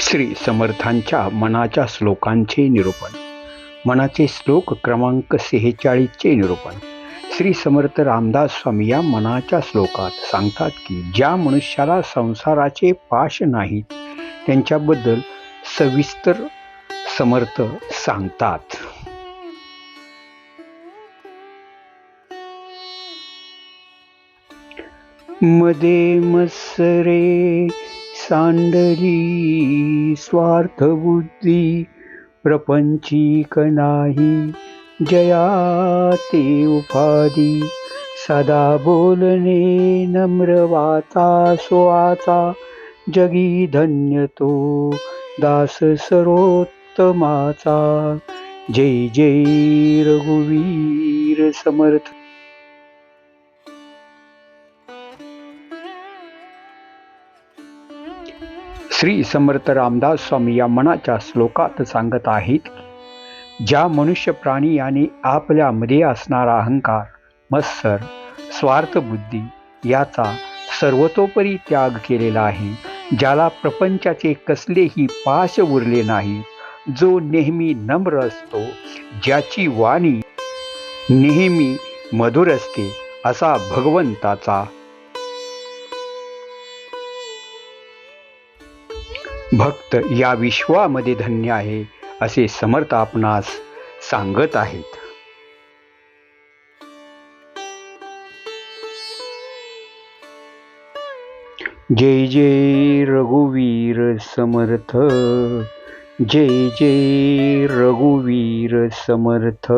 श्री समर्थांच्या मनाच्या श्लोकांचे निरूपण. मनाचे श्लोक क्रमांक सेहेचाळीसचे निरूपण. श्री समर्थ रामदास स्वामी या मनाच्या श्लोकात सांगतात की ज्या मनुष्याला संसाराचे पाश नाहीत त्यांच्याबद्दल सविस्तर समर्थ सांगतात. मदे मसरे सांडली स्वार्थ बुद्धी प्रपंचिक नाही जया ते उपाधी. सदा बोलणे नम्र वाचा स्वाचा जगी धन्य तो दास सर्वोत्तमाचा. जय जय रघुवीर समर्थ. श्री समर्थ रामदास स्वामी या मनाच्या श्लोकात सांगत आहेत ज्या मनुष्य प्राणी याने आपल्यामध्ये असणारा अहंकार मत्सर स्वार्थबुद्धी याचा सर्वतोपरी त्याग केलेला आहे ज्याला प्रपंचाचे कसलेही पाश उरले नाही जो नेहमी नम्र असतो ज्याची वाणी नेहमी मधुर असते असा भगवंताचा भक्त या विश्वामध्ये धन्य आहे असे समर्थ आपणास सांगत आहेत. जय जय रघुवीर समर्थ जय जय रघुवीर समर्थ.